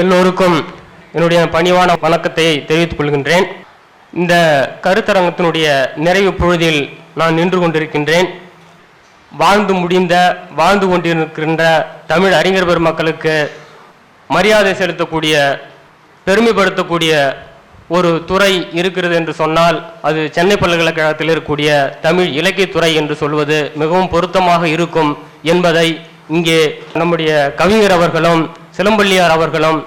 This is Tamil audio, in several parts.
எல்லோருக்கும் என்னுடைய பணிவான வணக்கத்தை தெரிவித்துக் கொள்கின்றேன். இந்த கருத்தரங்கத்தினுடைய நிறைவு பொழுதில் நான் நின்று கொண்டிருக்கின்றேன். வாழ்ந்து முடிந்த வாழ்ந்து கொண்டிருக்கின்ற தமிழ் அறிஞர் பெருமக்களுக்கு மரியாதை செலுத்தக்கூடிய பெருமைப்படுத்தக்கூடிய ஒரு துறை இருக்கிறது என்று சொன்னால் அது சென்னை பல்கலைக்கழகத்தில் இருக்கக்கூடிய தமிழ் இலக்கியத்துறை என்று சொல்வது மிகவும் பொருத்தமாக இருக்கும் என்பதை இங்கே நம்முடைய கவிஞர் அவர்களும் சிலம்பள்ளியார் அவர்களும்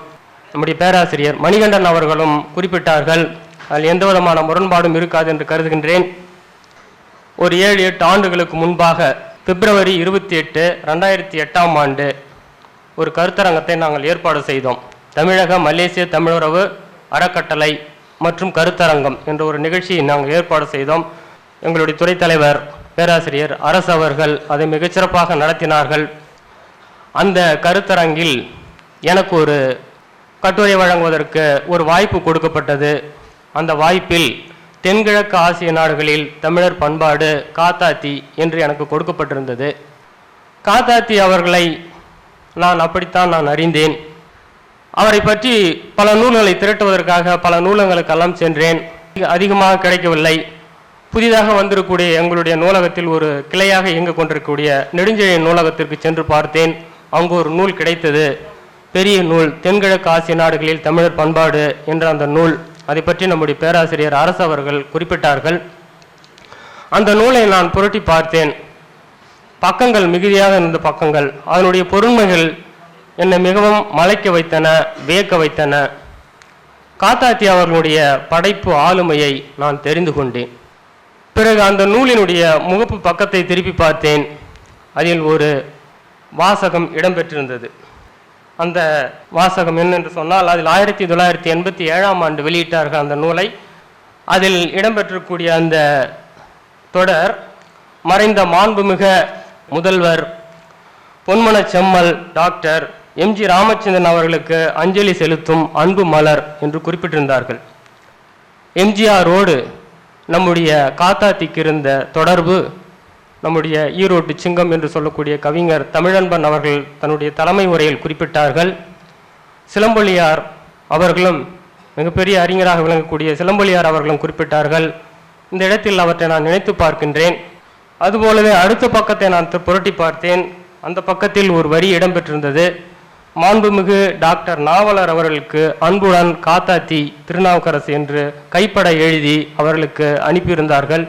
நம்முடைய பேராசிரியர் மணிகண்டன் அவர்களும் குறிப்பிட்டார்கள் அதில் எந்த விதமான முரண்பாடும் இருக்காது என்று கருதுகின்றேன். ஒரு ஏழு எட்டு ஆண்டுகளுக்கு முன்பாக பிப்ரவரி இருபத்தி எட்டு ரெண்டாயிரத்தி எட்டாம் ஆண்டு ஒரு கருத்தரங்கத்தை நாங்கள் ஏற்பாடு செய்தோம். தமிழக மலேசிய தமிழுறவு அறக்கட்டளை மற்றும் கருத்தரங்கம் என்ற ஒரு நிகழ்ச்சியை நாங்கள் ஏற்பாடு செய்தோம். எங்களுடைய துறைத் தலைவர் பேராசிரியர் அரசு அவர்கள் அதை மிகச்சிறப்பாக நடத்தினார்கள். அந்த கருத்தரங்கில் எனக்கு ஒரு கட்டுரை வழங்குவதற்கு ஒரு வாய்ப்பு கொடுக்கப்பட்டது. அந்த வாய்ப்பில் தென்கிழக்கு ஆசிய நாடுகளில் தமிழர் பண்பாடு காத்தாத்தி என்று எனக்கு கொடுக்கப்பட்டிருந்தது. காத்தாத்தி அவர்களை நான் அப்படித்தான் நான் அறிந்தேன். அவரை பற்றி பல நூல்களை திரட்டுவதற்காக பல நூலகங்களுக்கெல்லாம் சென்றேன். அதிகமாக கிடைக்கவில்லை. புதிதாக வந்திருக்கக்கூடிய எங்களுடைய நூலகத்தில் ஒரு கிளையாக இயங்கிக் கொண்டிருக்கக்கூடிய நெடுஞ்செழியன் நூலகத்திற்கு சென்று பார்த்தேன். அங்கு ஒரு நூல் கிடைத்தது. பெரிய நூல் தென்கிழக்கு ஆசிய நாடுகளில் தமிழர் பண்பாடு என்ற அந்த நூல் அதை பற்றி நம்முடைய பேராசிரியர் அரசு அவர்கள் குறிப்பிட்டார்கள். அந்த நூலை நான் புரட்டி பார்த்தேன். பக்கங்கள் மிகுதியாக இருந்த பக்கங்கள். அதனுடைய பொருண்மைகள் என்னை மிகவும் மலைக்க வைத்தன வியக்க வைத்தன. காத்தாத்தி அவர்களுடைய படைப்பு ஆளுமையை நான் தெரிந்து கொண்டேன். பிறகு அந்த நூலினுடைய முகப்பு பக்கத்தை திருப்பி பார்த்தேன். அதில் ஒரு வாசகம் இடம்பெற்றிருந்தது. அந்த வாசகம் என்னென்று சொன்னால் அதில் ஆயிரத்தி தொள்ளாயிரத்தி எண்பத்தி ஏழாம் ஆண்டு வெளியிட்டார்கள் அந்த நூலை. அதில் இடம்பெற்றக்கூடிய அந்த தொடர் மறைந்த மாண்புமிக முதல்வர் பொன்மன செம்மல் டாக்டர் எம்ஜி ராமச்சந்திரன் அவர்களுக்கு அஞ்சலி செலுத்தும் அன்பு மலர் என்று குறிப்பிட்டிருந்தார்கள். எம்ஜிஆரோடு நம்முடைய காத்தாத்திக்கு இருந்த தொடர்பு நம்முடைய ஈரோட்டு சிங்கம் என்று சொல்லக்கூடிய கவிஞர் தமிழன்பன் அவர்கள் தன்னுடைய தலைமை உரையில் குறிப்பிட்டார்கள். சிலம்பொலியார் அவர்களும் மிகப்பெரிய அறிஞராக விளங்கக்கூடிய சிலம்பொலியார் அவர்களும் குறிப்பிட்டார்கள். இந்த இடத்தில் அவற்றை நான் நினைத்து பார்க்கின்றேன். அதுபோலவே அடுத்த பக்கத்தை நான் புரட்டி பார்த்தேன். அந்த பக்கத்தில் ஒரு வரி இடம்பெற்றிருந்தது. மாண்புமிகு டாக்டர் நாவலர் அவர்களுக்கு அன்புடன் காத்தாத்தி திருநாவுக்கரசு என்று கைப்பட எழுதி அவர்களுக்கு அனுப்பியிருந்தார்கள்.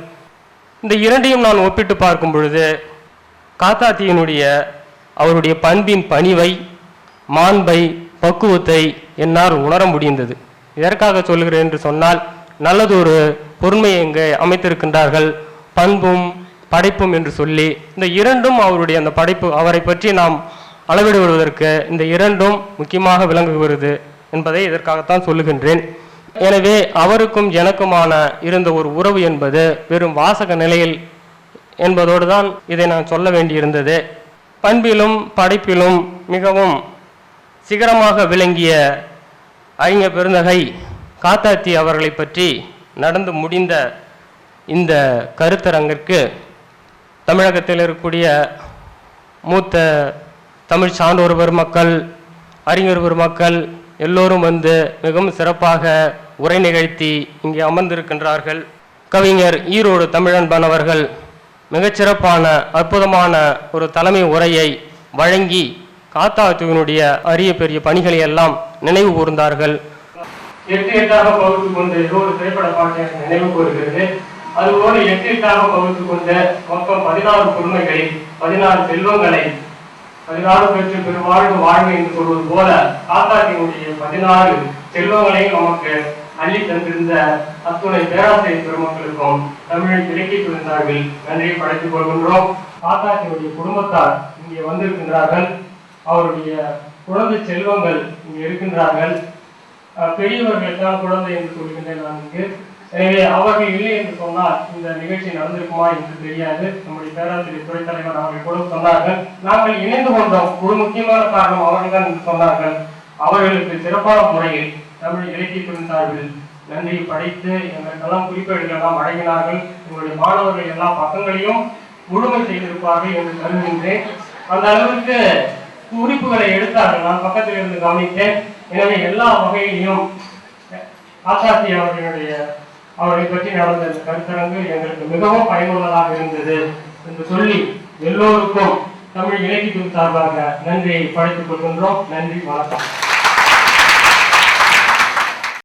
இந்த இரண்டையும் நான் ஒப்பிட்டு பார்க்கும் பொழுது காத்தாத்தியினுடைய அவருடைய பண்பின் பணிவை மாண்பை பக்குவத்தை என்னால் உணர முடிந்தது. எதற்காக சொல்கிறேன் என்று சொன்னால் நல்லதொரு பொறுமையை இங்கே அமைத்திருக்கின்றார்கள். பண்பும் படைப்பும் என்று சொல்லி இந்த இரண்டும் அவருடைய அந்த படைப்பு அவரை பற்றி நாம் அளவிடுவதற்கு இந்த இரண்டும் முக்கியமாக விளங்குகிறது என்பதை இதற்காகத்தான் சொல்லுகின்றேன். எனவே அவருக்கும் எனக்குமான இருந்த ஒரு உறவு என்பது வெறும் வாசக நிலையில் என்பதோடு தான் இதை நான் சொல்ல வேண்டியிருந்தது. பண்பிலும் படைப்பிலும் மிகவும் சிகரமாக விளங்கிய அறிஞர் பெருந்தகை காத்தாத்தி அவர்களை பற்றி நடந்து முடிந்த இந்த கருத்தரங்கிற்கு தமிழகத்தில் இருக்கக்கூடிய மூத்த தமிழ் சான்றோர் பெருமக்கள் அறிஞர் பெருமக்கள் எல்லோரும் வந்து மிகவும் சிறப்பாக உரை நிகழ்த்தி இங்கே அமர்ந்திருக்கின்றார்கள். கவிஞர் ஈரோடு தமிழன்பன் அவர்கள் மிகச்சிறப்பான அற்புதமான ஒரு தலைமை உரையை வழங்கி காத்தாத்துவனுடைய அரிய பெரிய பணிகளை எல்லாம் நினைவு கூர்ந்தார்கள். எட்டு எட்டாக பகுத்து கொண்ட ஏதோ ஒரு திரைப்பட பாட்டை நினைவு கூறுகிறது. அதுபோல எட்டு எட்டாக பகுத்து கொண்ட மொத்தம் பதினாறு குடும்பங்களில் பதினாறு செல்வங்களை பதினாறு பெற்று பெருவாழ்வு வாழ்வு என்று சொல்வது போல காத்தாட்டினுடைய பதினாறு செல்வங்களையும் நமக்கு அள்ளி தந்திருந்த அத்துணை பேராசிரியர் பெருமக்களுக்கும் தமிழை இலக்கிய பிரிந்தார்கள் நன்றியை படைத்துக் கொள்கின்றோம். காத்தாட்டினுடைய குடும்பத்தார் இங்கே வந்திருக்கின்றார்கள். அவருடைய குழந்தை செல்வங்கள் இங்கே இருக்கின்றார்கள். பெரியவர்கள் தான் குழந்தை என்று சொல்கின்றேன் நான் இங்கு. எனவே அவர்கள் இல்லை என்று சொன்னால் இந்த நிகழ்ச்சி நடந்திருக்குமா என்று தெரியாது. நம்முடைய பேராசிரியர் துறை தலைவர் அவர்கள் கூட சொன்னார்கள். நாங்கள் இணைந்து கொண்டோம். ஒரு முக்கியமான காரணம் அவர்கள் தான் என்று சொன்னார்கள். அவர்களுக்கு சிறப்பான முறையில் தமிழ் இலக்கிய சார்பில் நன்றி படைத்து எங்களுக்கெல்லாம் குறிப்பேடுகள் எல்லாம் வழங்கினார்கள். உங்களுடைய மாணவர்கள் எல்லா பக்கங்களையும் முழுமை செய்திருப்பார்கள் என்று கருதுகின்றேன். அந்த அளவுக்கு குறிப்புகளை எடுத்தார்கள். நான் பக்கத்தில் இருந்து கவனித்தேன். எனவே எல்லா வகையிலையும் ஆசாத்தி அவர்களுடைய அவரை பற்றி நடந்த இந்த கருத்தரங்கு எங்களுக்கு மிகவும் பயனுள்ளதாக இருந்தது என்று சொல்லி எல்லோருக்கும் தமிழ் இலக்கியத்தின் சார்பாக நன்றியை படைத்துக் கொள்கின்றோம். நன்றி வணக்கம்.